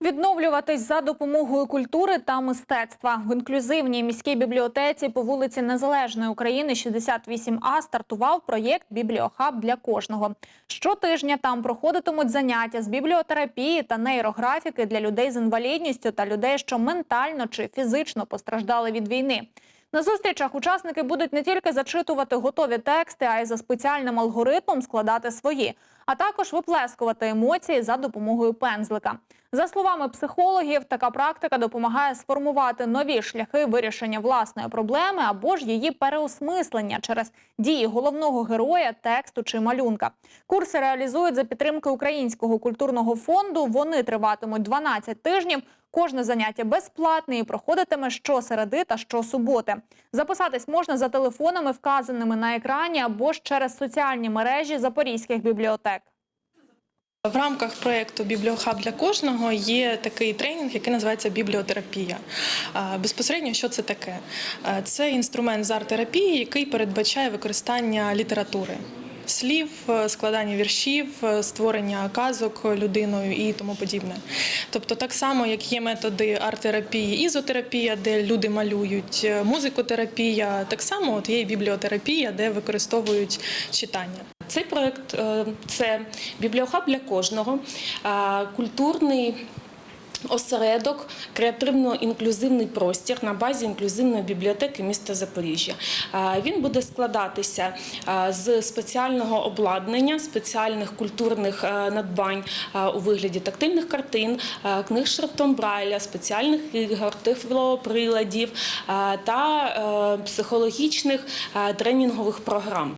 Відновлюватись за допомогою культури та мистецтва в інклюзивній міській бібліотеці по вулиці Незалежної України 68А стартував проєкт Бібліохаб для кожного. Щотижня там проходитимуть заняття з бібліотерапії та нейрографіки для людей з інвалідністю та людей, що ментально чи фізично постраждали від війни. На зустрічах учасники будуть не тільки зачитувати готові тексти, а й за спеціальним алгоритмом складати свої, а також виплескувати емоції за допомогою пензлика. За словами психологів, така практика допомагає сформувати нові шляхи вирішення власної проблеми або ж її переосмислення через дії головного героя, тексту чи малюнка. Курси реалізують за підтримки Українського культурного фонду. Вони триватимуть 12 тижнів. Кожне заняття безплатне і проходитиме щосереди та щосуботи. Записатись можна за телефонами, вказаними на екрані, або ж через соціальні мережі запорізьких бібліотек. В рамках проєкту Бібліохаб для кожного є такий тренінг, який називається бібліотерапія. Безпосередньо, що це таке? Це інструмент з арт-терапії, який передбачає використання літератури. Слів, е, складання віршів, е, створення казок людиною і тому подібне. Тобто, так само, як є методи арт-терапії, ізотерапія, де люди малюють, е, музикотерапія, так само от є і бібліотерапія, де використовують читання. Цей проект це бібліохаб для кожного, культурний. Осередок, креативно-інклюзивний простір на базі інклюзивної бібліотеки міста Запоріжжя. Він буде складатися з спеціального обладнання, спеціальних культурних надбань у вигляді тактильних картин, книг шрифтом Брайля, спеціальних ігор, тифлоприладів та е, психологічних тренінгових програм.